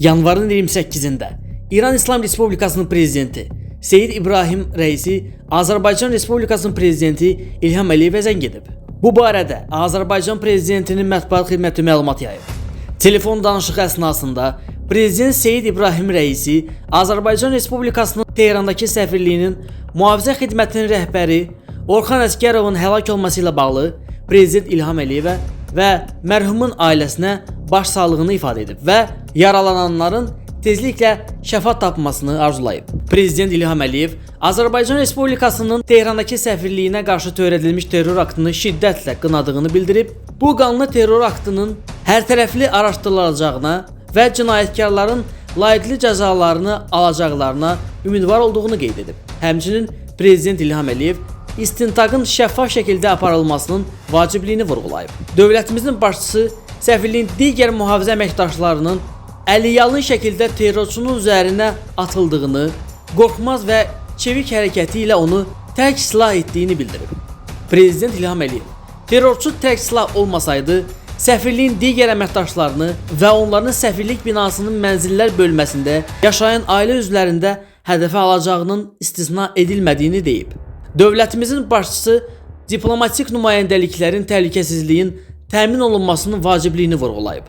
Yanvarın 28-də İran İslam Respublikasının prezidenti Seyid İbrahim Rəisi Azərbaycan Respublikasının prezidenti İlham Əliyevə zəng edib. Bu barədə Azərbaycan prezidentinin mətbuat xidməti məlumat yayıb. Telefon danışığı əsnasında Prezident Seyid İbrahim Rəisi Azərbaycan Respublikasının Tehrandakı səfirliyinin mühafizə xidmətinin rəhbəri Orxan Əsgərovun həlak olması ilə bağlı Prezident İlham Əliyevə və mərhumun ailəsinə başsağlığını ifadə edib və yaralananların tezliklə şəfa tapmasını arzulayıb. Prezident İlham Əliyev Azərbaycan Respublikasının Tehrandakı səfirliyinə qarşı törədilmiş terror aktını şiddətlə qınadığını bildirib, bu qanlı terror aktının hərtərəfli araşdırılacağına və cinayətkarların layiqli cəzalarını alacaqlarına ümidvar olduğunu qeyd edib. Həmçinin Prezident İlham Əliyev istintaqın şəffaf şəkildə aparılmasının vacibliyini vurğulayıb. Dövlətimizin başçısı səfirliyin digər mühafizə əməkdaşlarının əliyalın şəkildə terrorçunun üzərinə atıldığını, qorxmaz və çevik hərəkəti ilə onu tərk silah etdiyini bildirib. Prezident İlham Əliyev terrorçu tərk silah olmasaydı, səfirliyin digər əməkdaşlarını və onların səfirlik binasının mənzillər bölməsində yaşayan ailə üzvlərində hədəfə alacağının istisna edilmədiyini deyib. Dövlətimizin başçısı diplomatik nümayəndəliklərin təhlükəsizliyin təmin olunmasının vacibliyini vurğulayıb.